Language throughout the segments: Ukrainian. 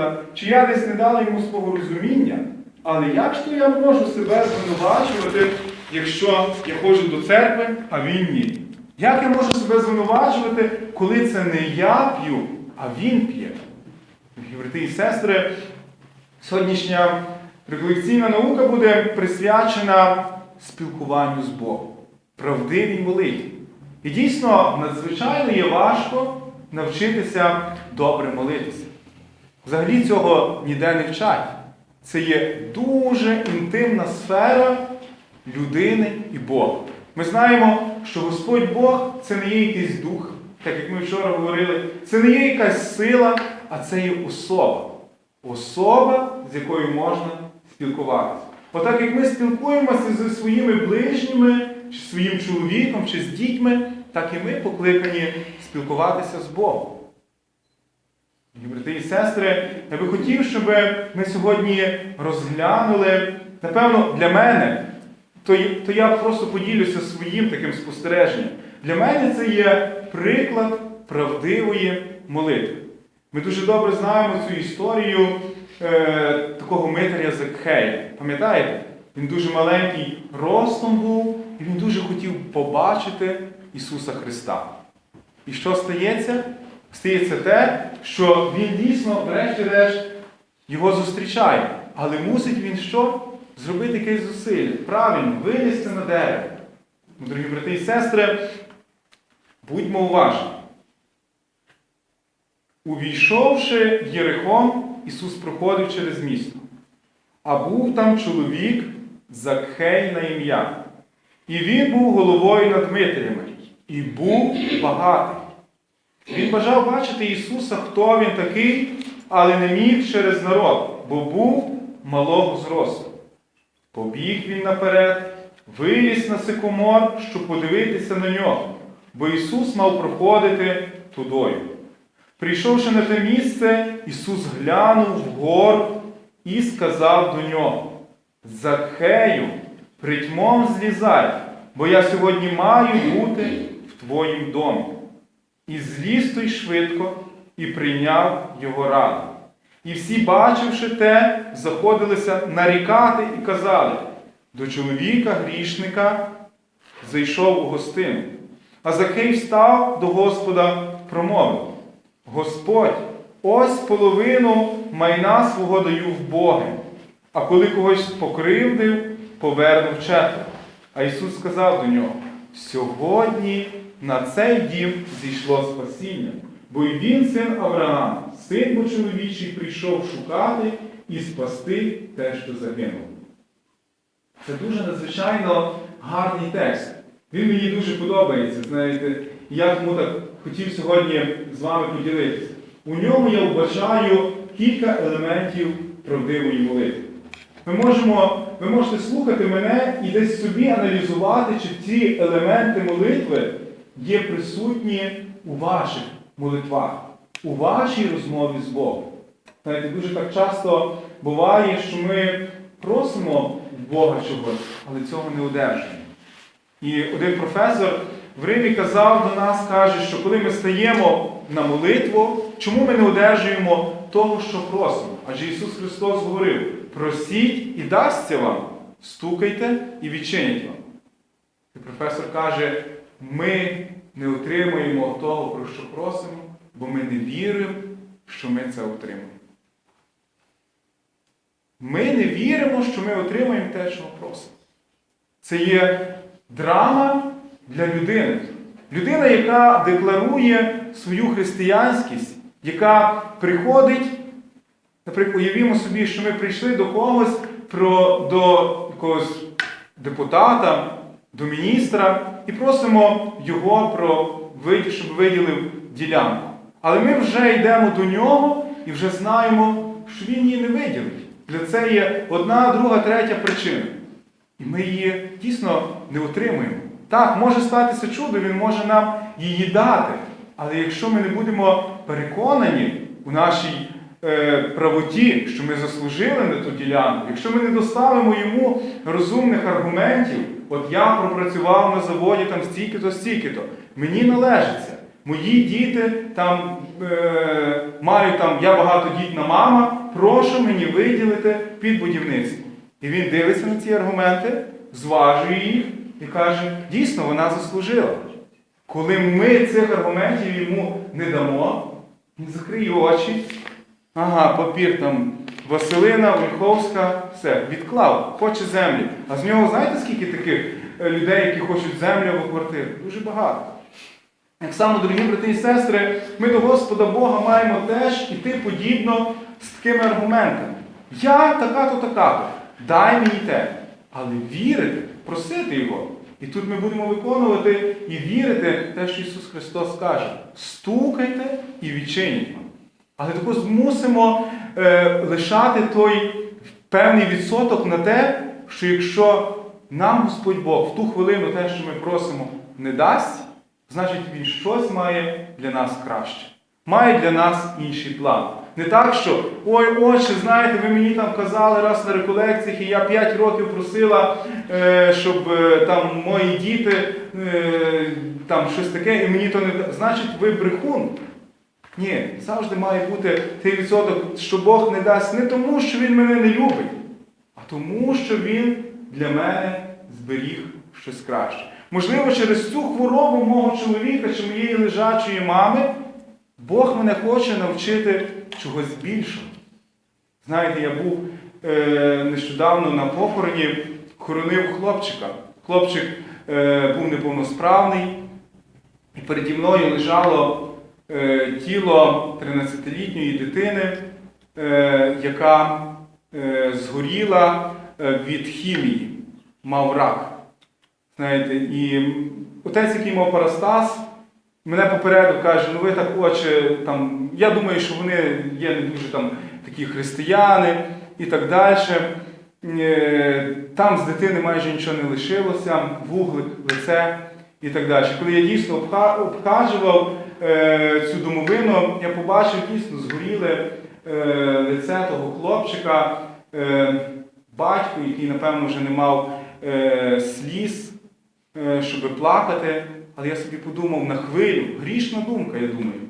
втратила, чи я десь не дала йому свого розуміння. Але як ж то я можу себе звинувачувати, якщо я ходжу до церкви, а він ні? Як я можу себе звинувачувати, коли це не я п'ю, а він п'є? Брати і сестри, сьогоднішня реколекційна наука буде присвячена спілкуванню з Богом, правдивій молитві. І дійсно надзвичайно є важко навчитися добре молитися. Взагалі цього ніде не вчать. Це є дуже інтимна сфера людини і Бога. Ми знаємо, що Господь Бог це не є якийсь дух, так як ми вчора говорили, це не є якась сила, а це є особа. Особа, з якою можна спілкуватися. Отак як ми спілкуємося зі своїми ближніми, чи своїм чоловіком, чи з дітьми, так і ми покликані спілкуватися з Богом. Брати і сестри, я би хотів, щоб ми сьогодні розглянули, напевно, для мене, то, то я просто поділюся своїм таким спостереженням. Для мене це є приклад правдивої молитви. Ми дуже добре знаємо цю історію е, такого митаря Закхея. Пам'ятаєте? Він дуже маленький ростом був, і він дуже хотів побачити Ісуса Христа. І що стається? Стається те, що він дійсно, врешті-решт, його зустрічає. Але мусить він що? Зробити якесь зусилля. Правильно, вилізти на дерево. Ну, Дорогі брати і сестри, будьмо уважні. Увійшовши в Єрихон, Ісус проходив через місто. А був там чоловік Закхей на ім'я. І він був головою над митарями. І був багатий. Він бажав бачити Ісуса, хто Він такий, але не міг через народ, бо був малого зросту. Побіг він наперед, виліз на сикомор, щоб подивитися на нього, бо Ісус мав проходити тудою. Прийшовши на те місце, Ісус глянув вгору і сказав до нього: Закхею, притьмом злізай, бо я сьогодні маю бути в твоїм домі. І зліз той швидко і прийняв його раду. І всі, бачивши те, заходилися нарікати і казали, до чоловіка грішника зайшов у гостину. А Закей встав до Господа, промовив: Господь, ось половину майна свого даю в Боги, а коли когось покривдив, повернув четверо. А Ісус сказав до нього: Сьогодні на цей дім зійшло спасіння, бо й він син Авраама, син бо чоловічий, прийшов шукати і спасти те, що загинуло. Це дуже надзвичайно гарний текст. Він мені дуже подобається. Знаєте, я тому так хотів сьогодні з вами поділитися. У ньому я вбачаю кілька елементів правдивої молитви. Ми можемо, ви можете слухати мене і десь собі аналізувати, чи ці елементи молитви є присутні у ваших молитвах, у вашій розмові з Богом. Знаєте, дуже так часто буває, що ми просимо Бога чогось, але цього не одержуємо. І один професор в Римі казав до нас, каже, що коли ми стаємо на молитву, чому ми не одержуємо того, що просимо? Адже Ісус Христос говорив: просіть і дасться вам, стукайте і відчинять вам. І професор каже, ми не отримуємо того, про що просимо, бо ми не віримо, що ми це отримаємо. Ми не віримо, що ми отримаємо те, що просимо. Це є драма для людини. Людина, яка декларує свою християнськість, яка приходить, наприклад, уявімо собі, що ми прийшли до когось, про, до якогось депутата, до міністра і просимо його, про, щоб виділив ділянку. Але ми вже йдемо до нього і вже знаємо, що він її не виділить. Для це є одна, друга, третя причина. І ми її дійсно не отримуємо. Так, може статися чудо, він може нам її дати. Але якщо ми не будемо переконані у нашій правоті, що ми заслужили на ту ділянку, якщо ми не доставимо йому розумних аргументів, от я пропрацював на заводі там стільки-то, стільки-то, мені належиться. Мої діти там е, маю там, я багатодітна мама, прошу мені виділити під будівництво. І він дивиться на ці аргументи, зважує їх і каже, дійсно, вона заслужила. Коли ми цих аргументів йому не дамо, він закриє очі. Ага, папір там Василина, Ольховська, все, відклав, хоче землі. А з нього знаєте, скільки таких е, людей, які хочуть землю або квартиру? Дуже багато. Так само, дорогі брати і сестри, ми до Господа Бога маємо теж іти подібно з такими аргументами. Я така-то, така-то, дай мені те. Але вірити, просити Його. І тут ми будемо виконувати і вірити те, що Ісус Христос каже. Стукайте і відчинять вам. Але також змусимо е, лишати той певний відсоток на те, що якщо нам Господь Бог в ту хвилину те, що ми просимо, не дасть, значить Він щось має для нас краще. Має для нас інший план. Не так, що ой, отче, знаєте, ви мені там казали раз на реколекціях, і я 5 років просила, е, щоб е, там мої діти е, там щось таке, і мені то не значить ви брехун. Ні, завжди має бути той відсоток, що Бог не дасть не тому, що Він мене не любить, а тому, що Він для мене зберіг щось краще. Можливо, через цю хворобу мого чоловіка чи моєї лежачої мами Бог мене хоче навчити чогось більшого. Знаєте, я був е, нещодавно на похороні, хоронив хлопчика. Хлопчик е, був неповносправний, і переді мною лежало тіло 13-літньої дитини, е, яка е, згоріла е, від хімії, мав рак. Знаєте, і отець, який мав парастаз, мене попередив, каже, ну ви так очі, там, я думаю, що вони є не дуже там такі християни і так далі. Е, Там з дитини майже нічого не лишилося, вуглик, лице і так далі. Коли я дійсно обха- обхажував е, цю домовину, я побачив дійсно згоріле е, лице того хлопчика, е, батько, який, напевно, вже не мав е, сліз, е, щоб плакати. Але я собі подумав на хвилю, грішна думка, я думаю.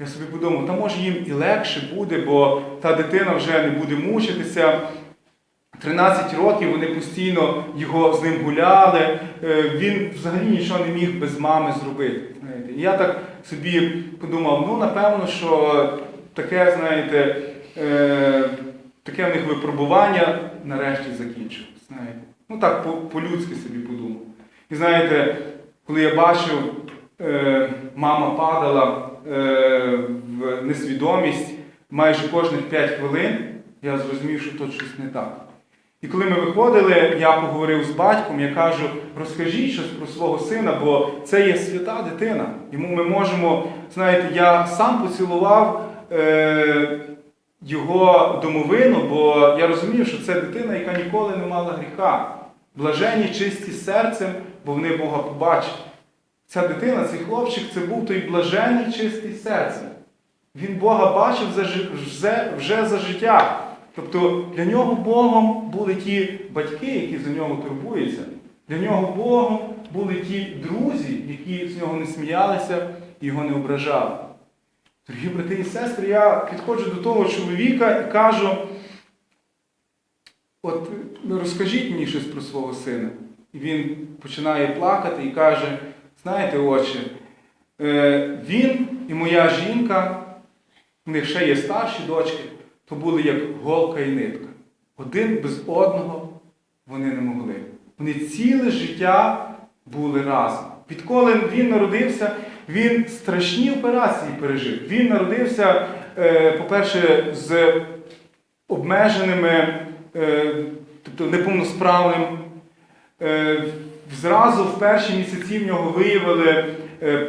Я собі подумав, та може їм і легше буде, бо та дитина вже не буде мучитися. 13 років вони постійно його з ним гуляли. Е, Він взагалі нічого не міг без мами зробити. І я так собі подумав, ну напевно, що таке, знаєте, е, таке в них випробування нарешті закінчилось. Знаєте. Ну так по- по-людськи собі подумав. І знаєте, коли я бачив, е, мама падала в несвідомість майже кожних 5 хвилин, я зрозумів, що тут щось не так. І коли ми виходили, я поговорив з батьком, я кажу, розкажіть щось про свого сина, бо це є свята дитина. Йому ми можемо, знаєте, я сам поцілував е, його домовину, бо я розумів, що це дитина, яка ніколи не мала гріха. Блажені чисті серцем, бо вони Бога побачать. Ця дитина, цей хлопчик, це був той блажений чистий серцем. Він Бога бачив вже, за життя. Тобто для нього Богом були ті батьки, які за нього турбуються. Для нього Богом були ті друзі, які з нього не сміялися і його не ображали. Дорогі брати і сестри, я підходжу до того чоловіка і кажу, от ну, розкажіть мені щось про свого сина. І він починає плакати і каже, знаєте, отче, е, він і моя жінка, в них ще є старші дочки, то були як голка і нитка. Один без одного вони не могли. Вони ціле життя були разом. Відколи він народився, він страшні операції пережив. Він народився, е, по-перше, з обмеженими, е, тобто неповносправним. Е, Зразу в перші місяці в нього виявили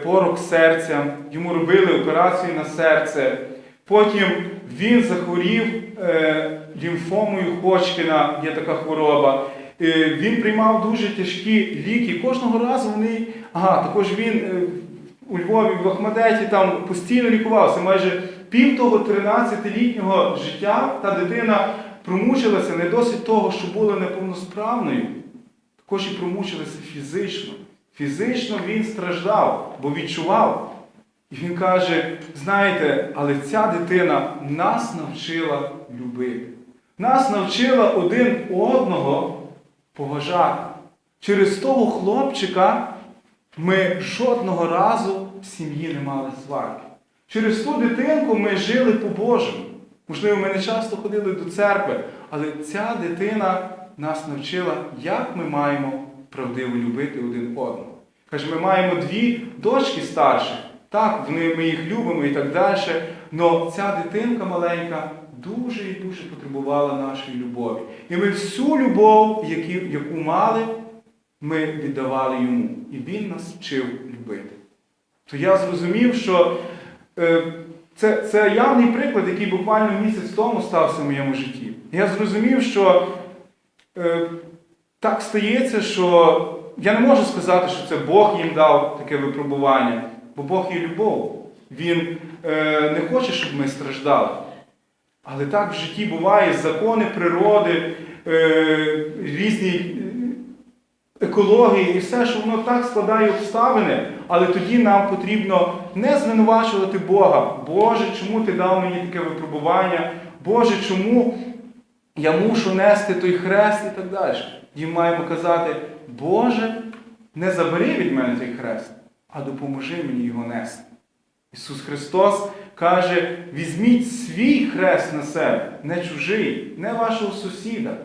порок серця, йому робили операцію на серце. Потім він захворів е, лімфомою Ходжкіна, є така хвороба. Е, Він приймав дуже тяжкі ліки. Кожного разу вони. Ага, також він е, у Львові в Ахмадеті там постійно лікувався. Майже пів того 13-літнього життя та дитина промучилася не досить того, що була неповносправною, також і промучилася фізично. Фізично він страждав, бо відчував. І він каже: знаєте, але ця дитина нас навчила любити. Нас навчила один одного поважати. Через того хлопчика ми жодного разу в сім'ї не мали сварки. Через ту дитинку ми жили по-божому. Можливо, ми не часто ходили до церкви, але ця дитина нас навчила, як ми маємо правдиво любити один одного. Каже, ми маємо дві дочки старші. Так, ми їх любимо і так далі. Але ця дитинка маленька дуже і дуже потребувала нашої любові. І ми всю любов, яку мали, ми віддавали йому. І він нас вчив любити. То я зрозумів, що е, це, це явний приклад, який буквально місяць тому стався в моєму житті. Я зрозумів, що е, так стається, що я не можу сказати, що це Бог їм дав таке випробування, бо Бог є любов. Він е, не хоче, щоб ми страждали. Але так в житті буває закони природи, е, різні е, екології і все, що воно так складає обставини, але тоді нам потрібно не звинувачувати Бога. Боже, чому ти дав мені таке випробування? Боже, чому я мушу нести той хрест і так далі. І маємо казати, Боже, не забери від мене той хрест, а допоможи мені його нести. Ісус Христос каже: візьміть свій хрест на себе, не чужий, не вашого сусіда.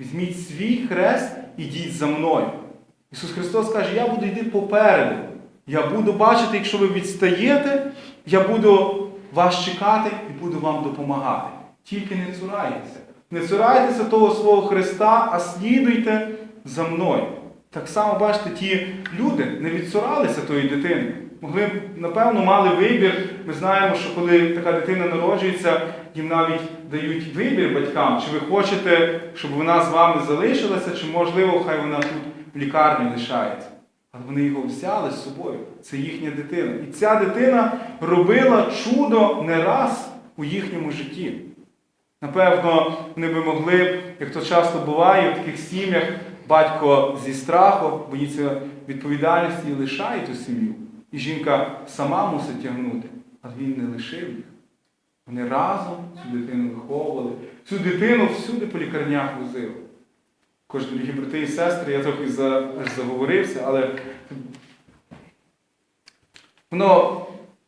Візьміть свій хрест і йдіть за мною. Ісус Христос каже, я буду йти попереду. Я буду бачити, якщо ви відстаєте, я буду вас чекати і буду вам допомагати. Тільки не цурайтеся. Не цурайтеся того свого Христа, а слідуйте за мною. Так само, бачите, ті люди не відцуралися тої дитини. Могли, напевно, мали вибір. Ми знаємо, що коли така дитина народжується, їм навіть дають вибір батькам, чи ви хочете, щоб вона з вами залишилася, чи, можливо, хай вона тут в лікарні лишається. Але вони його взяли з собою. Це їхня дитина. І ця дитина робила чудо не раз у їхньому житті. Напевно, вони би могли, як то часто буває, в таких сім'ях батько зі страху боїться відповідальності і лишає ту сім'ю. І жінка сама мусить тягнути, але він не лишив їх. Вони разом цю дитину виховували. Цю дитину всюди по лікарнях возили. Також, дорогі брати і сестри, я трохи заговорився, але воно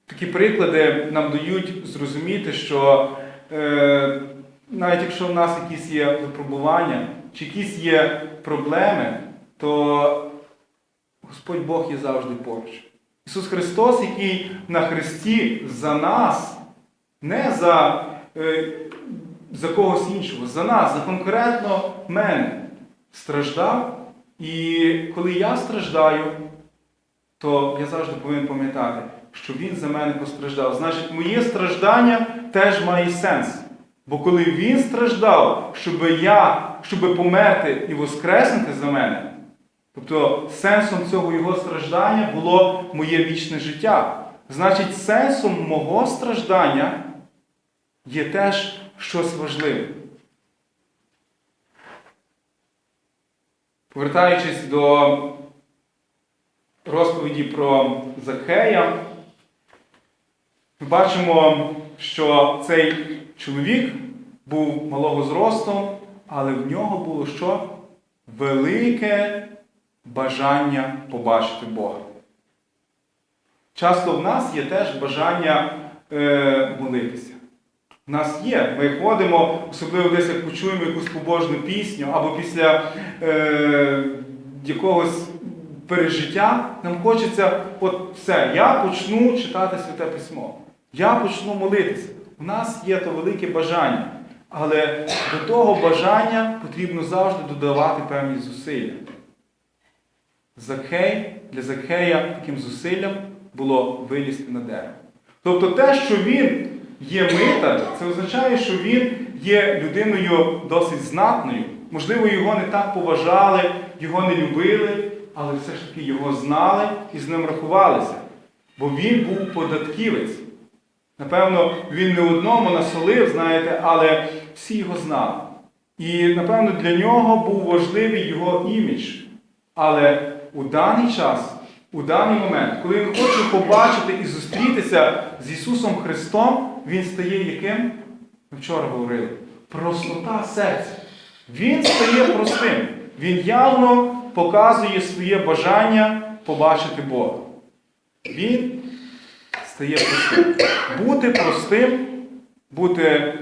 такі приклади нам дають зрозуміти, що е, навіть якщо в нас якісь є випробування, чи якісь є проблеми, то Господь Бог є завжди поруч. Ісус Христос, який на Христі за нас, не за, е, за когось іншого, за нас, за конкретно мене страждав. І коли я страждаю, то я завжди повинен пам'ятати, що Він за мене постраждав. Значить, моє страждання теж має сенс. Бо коли Він страждав, щоб я, щоб померти і воскреснути за мене, тобто сенсом цього його страждання було моє вічне життя. Значить, сенсом мого страждання є теж щось важливе. Повертаючись до розповіді про Закхея, ми бачимо, що цей чоловік був малого зросту, але в нього було що? Велике бажання побачити Бога. Часто в нас є теж бажання е, молитися. У нас є. Ми ходимо, особливо десь як почуємо якусь побожну пісню, або після е, якогось пережиття нам хочеться, от все, я почну читати Святе Письмо. Я почну молитися. У нас є то велике бажання. Але до того бажання потрібно завжди додавати певні зусилля. Закхей, для Закхея таким зусиллям було вилізти на дерево. Тобто те, що він є митар, це означає, що він є людиною досить знатною. Можливо, його не так поважали, його не любили, але все ж таки його знали і з ним рахувалися. Бо він був податківець. Напевно, він не одному насолив, знаєте, але всі його знали. І, напевно, для нього був важливий його імідж. Але у даний час у даний момент, коли він хоче побачити і зустрітися з Ісусом Христом, він стає яким? Ми вчора говорили. Простота серця. Він стає простим. Він явно показує своє бажання побачити Бога. Він стає простим. Бути простим, бути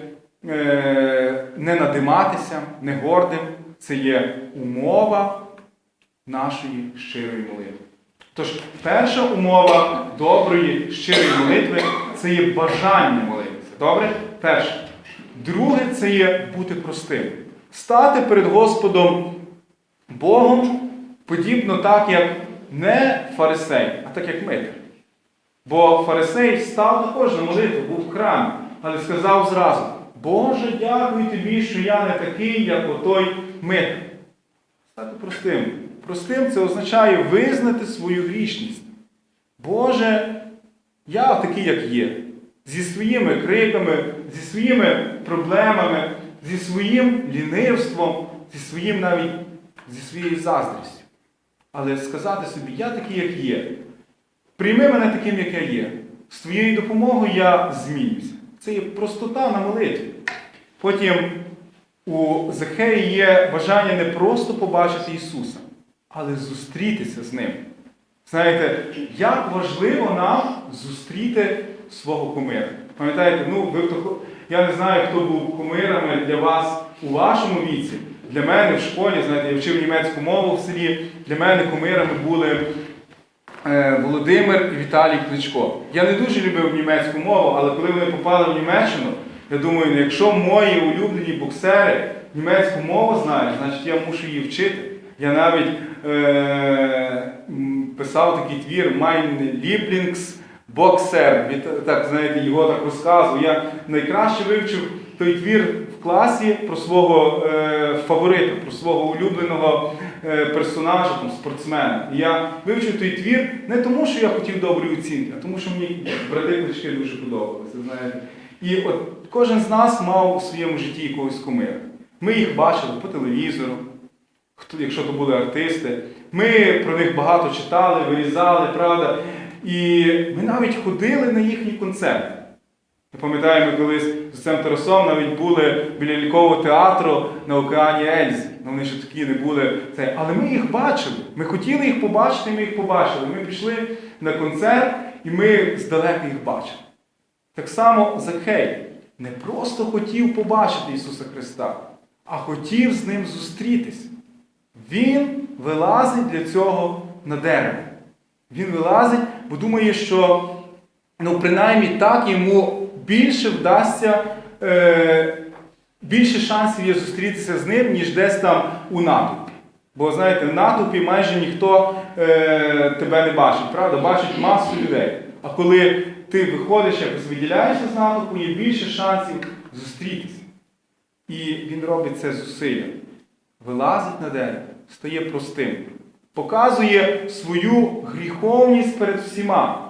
е, не надиматися, не гордим це є умова нашої щирої молитви. Тож, перша умова доброї, щирої молитви це є бажання молитися. Добре? Перше. Друге це є бути простим. Стати перед Господом Богом подібно так, як не фарисей, а так як митер. Бо фарисей став також на молитву, був в храмі, але сказав зразу: Боже, дякую тобі, що я не такий, як отой митер. Стати простим. Простим це означає визнати свою грішність. Боже, я такий, як є. Зі своїми криками, зі своїми проблемами, зі своїм лінивством, зі своїм навіть зі своєю заздрістю. Але сказати собі, я такий, як є. Прийми мене таким, як я є. З твоєю допомогою я змінюся. Це є простота на молитві. Потім у Захеї є бажання не просто побачити Ісуса, але зустрітися з Ним. Знаєте, як важливо нам зустріти свого кумира. Пам'ятаєте, ну, ви я не знаю, хто був кумирами для вас у вашому віці. Для мене в школі, знаєте, я вчив німецьку мову в селі, для мене кумирами були Володимир і Віталій Кличко. Я не дуже любив німецьку мову, але коли вони попали в Німеччину, я думаю, ну, якщо мої улюблені боксери німецьку мову знають, значить я мушу її вчити. Я навіть е, писав такий твір Mein Lieblingsboxer. Від- Так, знаєте, його так розказував. Я найкраще вивчив той твір класі про свого е, фаворита, про свого улюбленого е, персонажа, там, спортсмена. І я вивчив той твір не тому, що я хотів добрі оцінки, а тому, що мені брати клички дуже подобалися. Знаєте. І от кожен з нас мав у своєму житті якогось кумира. Ми їх бачили по телевізору, якщо то були артисти. Ми про них багато читали, вирізали, правда. І ми навіть ходили на їхні концерти. Ми колись з цим Тарасом навіть були біля лікового театру на океані Ельзі. Ну, вони ще такі не були. Це. Але ми їх бачили. Ми хотіли їх побачити, і ми їх побачили. Ми пішли на концерт, і ми здалека їх бачили. Так само Закхей не просто хотів побачити Ісуса Христа, а хотів з ним зустрітися. Він вилазить для цього на дерево. Він вилазить, бо думає, що ну, принаймні так йому більше вдасться, е, більше шансів є зустрітися з ним, ніж десь там у натовпі. Бо знаєте, в натовпі майже ніхто е, тебе не бачить, правда? Бачить масу людей. А коли ти виходиш, якось виділяєшся з натовпу, є більше шансів зустрітися. І він робить це зусилля. Вилазить на дерево, стає простим, показує свою гріховність перед всіма.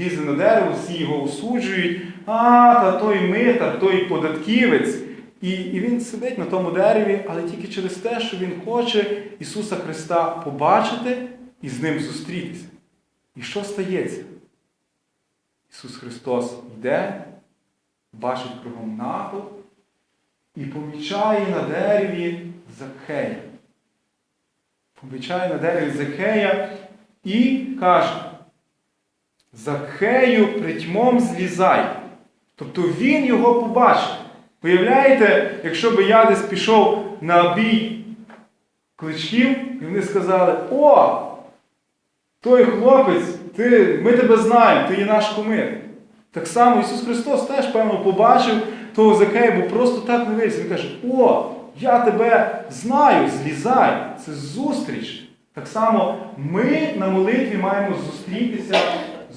Лізе на дерево, всі його осуджують, а, та той митар, той податківець. І, і він сидить на тому дереві, але тільки через те, що він хоче Ісуса Христа побачити і з ним зустрітися. І що стається? Ісус Христос йде, бачить кругом натовп і помічає на дереві Закхея. Помічає на дереві Закхея і каже, Закхею притьмом злізай. Тобто він його побачив. Уявляєте, якщо би я десь пішов на бій кличків, і вони сказали, о, той хлопець, ти, ми тебе знаємо, ти є наш кумир. Так само Ісус Христос теж, певно, побачив того Закея, бо просто так не вийшов. Він каже, о, я тебе знаю, злізай, це зустріч. Так само ми на молитві маємо зустрітися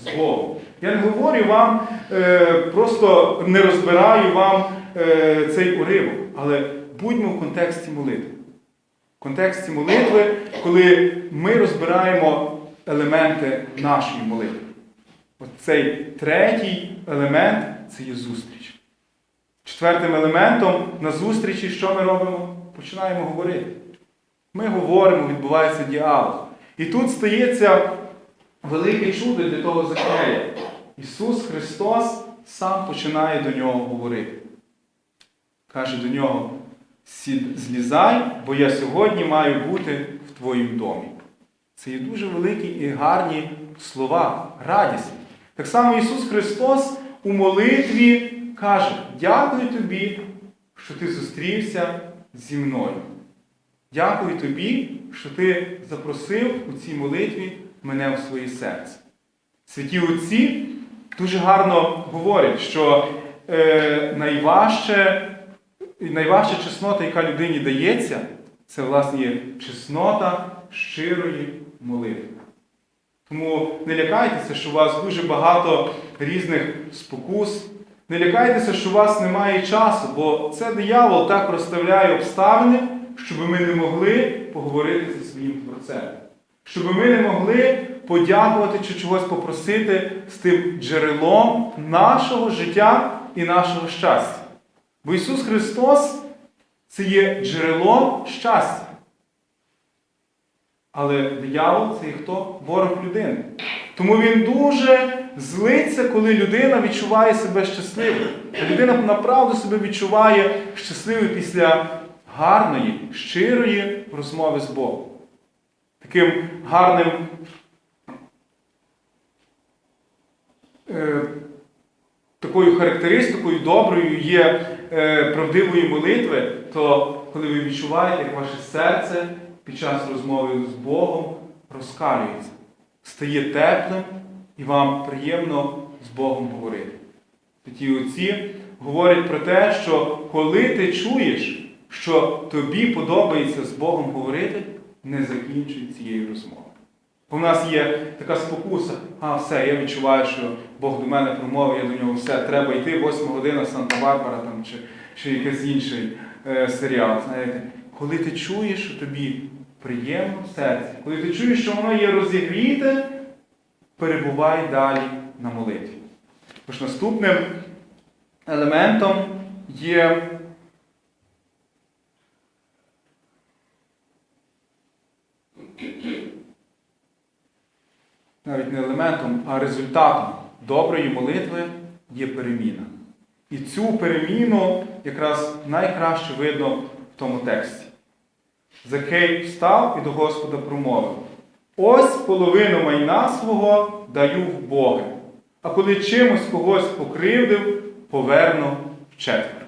з Богом. Я не говорю вам, е, просто не розбираю вам е, цей уривок, але будьмо в контексті молитви. В контексті молитви, коли ми розбираємо елементи нашої молитви. От цей третій елемент це є зустріч. Четвертим елементом на зустрічі, що ми робимо? Починаємо говорити. Ми говоримо, відбувається діалог. І тут стається велике чудо для того Закея. Ісус Христос сам починає до нього говорити. Каже до нього: «Сід- злізай, бо я сьогодні маю бути в твоїм домі. Це є дуже великі і гарні слова, радісні. Так само Ісус Христос у молитві каже: Дякую тобі, що ти зустрівся зі мною. Дякую тобі, що ти запросив у цій молитві мене у своє серце. Святі Отці дуже гарно говорять, що е, найважче, найважча чеснота, яка людині дається, це власне чеснота щирої молитви. Тому не лякайтеся, що у вас дуже багато різних спокус. Не лякайтеся, що у вас немає часу, бо це диявол так розставляє обставини, щоб ми не могли поговорити зі своїм творцем. Щоб ми не могли подякувати чи чогось попросити з тим джерелом нашого життя і нашого щастя. Бо Ісус Христос це є джерелом щастя. Але диявол це є хто? Ворог людини. Тому він дуже злиться, коли людина відчуває себе щасливою. Людина направду себе відчуває щасливою після гарної, щирої розмови з Богом. Таким гарним е, такою характеристикою доброю є е, правдивої молитви, то коли ви відчуваєте, як ваше серце під час розмови з Богом розкалюється, стає теплим і вам приємно з Богом говорити. Ті отці говорять про те, що коли ти чуєш, що тобі подобається з Богом говорити, не закінчуй цієї розмови. В нас є така спокуса, а все, я відчуваю, що Бог до мене промовив, я до нього все, треба йти, 8 година Санта-Барбара там, чи, чи якийсь інший е, серіал. Знаєте, коли ти чуєш, що тобі приємно в серці, коли ти чуєш, що воно є розігріте, перебувай далі на молитві. Тож наступним елементом є навіть не елементом, а результатом доброї молитви є переміна. І цю переміну якраз найкраще видно в тому тексті. Закей встав і до Господа промовив: Ось половину майна свого даю в Бога, а коли чимось когось покривдив, поверну вчетверо.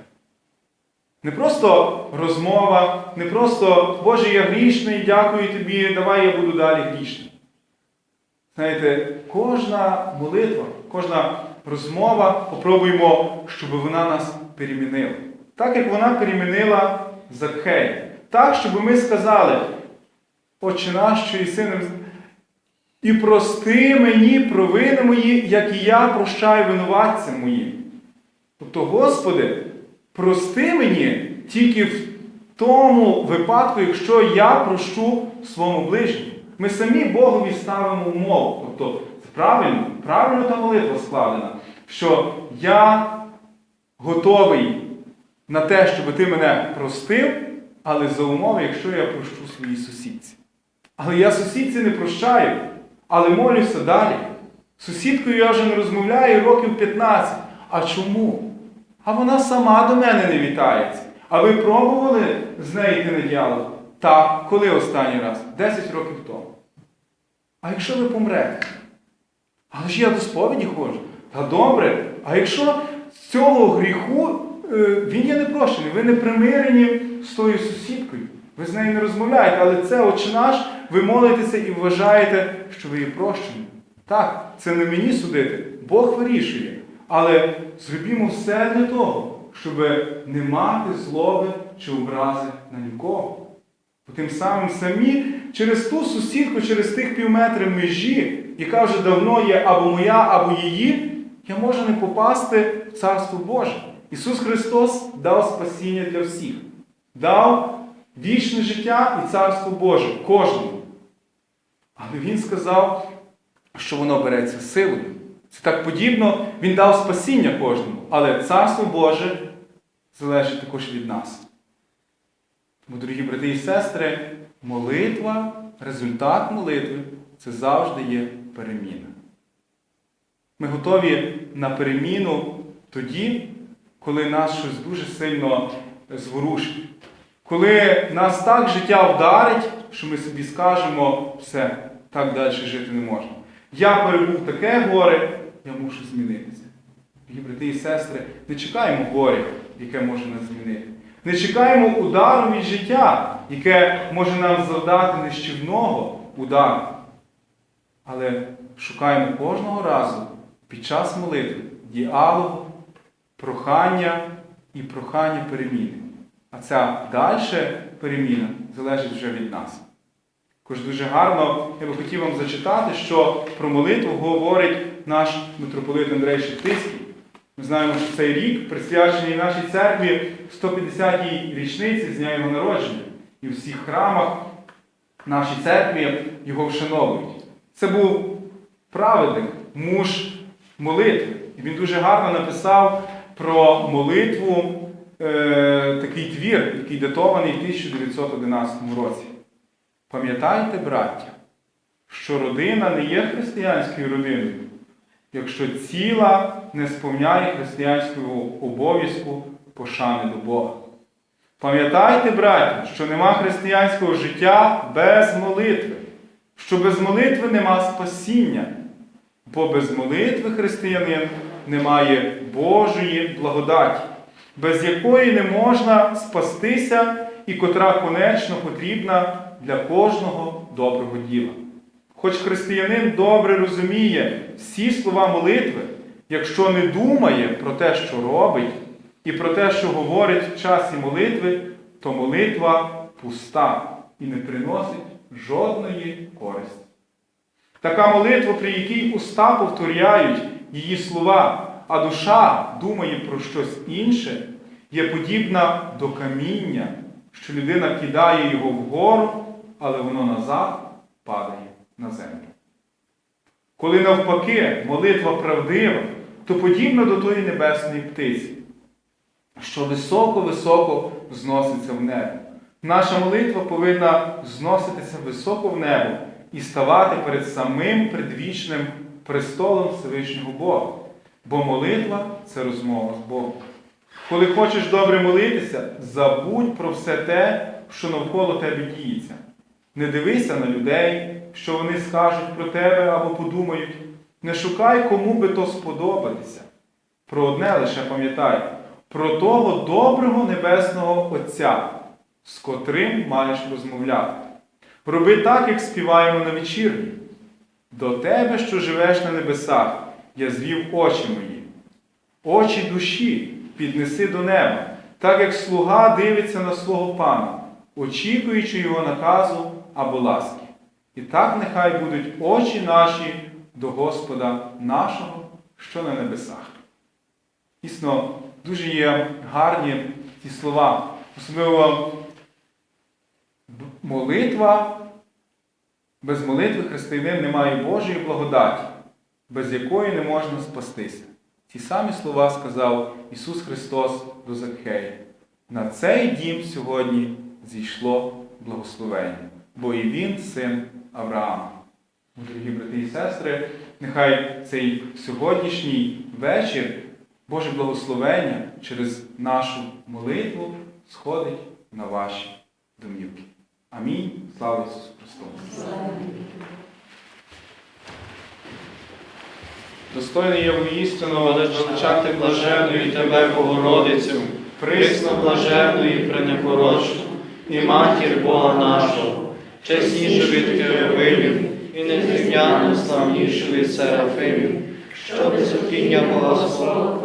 Не просто розмова, не просто Боже, я грішний, дякую тобі, давай я буду далі грішним. Знаєте, кожна молитва, кожна розмова, попробуємо, щоб вона нас перемінила. Так як вона перемінила Закхея. Так, щоб ми сказали, Отче наш, що і сином, і прости мені провини мої, як і я прощаю винуватцям моїм. Тобто, Господи, прости мені тільки в тому випадку, якщо я прощу своєму ближньому. Ми самі Богові ставимо умову. Тобто, правильно, правильно та молитва складена, що я готовий на те, щоб ти мене простив, але за умови, якщо я прощу своїй сусідці. Але я сусідці не прощаю, але молюся далі. Сусідкою я вже не розмовляю років 15. А чому? А вона сама до мене не вітається. А ви пробували з нею йти на діалог? Так, коли останній раз? 10 років тому. А якщо ви помрете? Але ж я до сповіді ходжу. Та добре, а якщо з цього гріху е, він є непрощений, ви не примирені з тою сусідкою, ви з нею не розмовляєте, але це очі наш, ви молитеся і вважаєте, що ви є прощені. Так, це не мені судити, Бог вирішує. Але зробімо все для того, щоб не мати злоби чи образи на нікого. Тим самим самі через ту сусідку, через тих півметрів межі, яка вже давно є або моя, або її, я можу не попасти в Царство Боже. Ісус Христос дав спасіння для всіх, дав вічне життя і Царство Боже кожному. Але Він сказав, що воно береться силою. Це так подібно, Він дав спасіння кожному, але Царство Боже залежить також від нас. Дорогі брати і сестри, молитва, результат молитви це завжди є переміна. Ми готові на переміну тоді, коли нас щось дуже сильно зворушить. Коли нас так життя вдарить, що ми собі скажемо, все, так далі жити не можна. Я перебув таке горе, я мушу змінитися. Дорогі брати і сестри, не чекаємо горя, яке може нас змінити. Не чекаємо удару від життя, яке може нам завдати нищівного удару. Але шукаємо кожного разу під час молитви діалогу, прохання і прохання переміни. А ця дальша переміна залежить вже від нас. Також дуже гарно я би хотів вам зачитати, що про молитву говорить наш митрополит Андрей Шептицький. Ми знаємо, що цей рік присвячений нашій церкві 150-й річниці з дня його народження. І в всіх храмах нашій церкві його вшановують. Це був праведник, муж молитви. І він дуже гарно написав про молитву е, такий твір, який датований в 1911 році. Пам'ятайте, браття, що родина не є християнською родиною, якщо ціла не сповняє християнського обов'язку пошани до Бога. Пам'ятайте, браття, що нема християнського життя без молитви, що без молитви нема спасіння, бо без молитви християнин не має Божої благодаті, без якої не можна спастися і котра конечно потрібна для кожного доброго діла. Хоч християнин добре розуміє всі слова молитви, якщо не думає про те, що робить, і про те, що говорить в часі молитви, то молитва пуста і не приносить жодної користі. Така молитва, при якій уста повторяють її слова, а душа думає про щось інше, є подібна до каміння, що людина кидає його вгору, але воно назад падає на землю. Коли навпаки молитва правдива, то подібна до тої небесної птиці, що високо-високо зноситься в небо. Наша молитва повинна зноситися високо в небо і ставати перед самим предвічним престолом Всевишнього Бога. Бо молитва це розмова з Богом. Коли хочеш добре молитися, забудь про все те, що навколо тебе діється. Не дивися на людей, що вони скажуть про тебе або подумають. Не шукай, кому би то сподобатися. Про одне лише пам'ятай, про того доброго небесного Отця, з котрим маєш розмовляти. Роби так, як співаємо на вечірні. До тебе, що живеш на небесах, я звів очі мої. Очі душі піднеси до неба, так як слуга дивиться на свого пана, очікуючи його наказу або ласки. І так нехай будуть очі наші до Господа нашого, що на небесах. Дійсно, дуже є гарні ці слова, особливо молитва. Без молитви християнин не має Божої благодаті, без якої не можна спастися. Ці самі слова сказав Ісус Христос до Закхея. На цей дім сьогодні зійшло благословення, бо і він син Авраама. Дорогі брати і сестри, нехай цей сьогоднішній вечір, Боже благословення через нашу молитву сходить на ваші домівки. Амінь. Слава Ісусу Христу! Достойний є воістину величати блаженної тебе, Богородицю, присно блаженної пренепорочну, і матір Бога нашого, чеснішу від Кировимів, і незрівняно славніше від Серафимів, що без Бога свого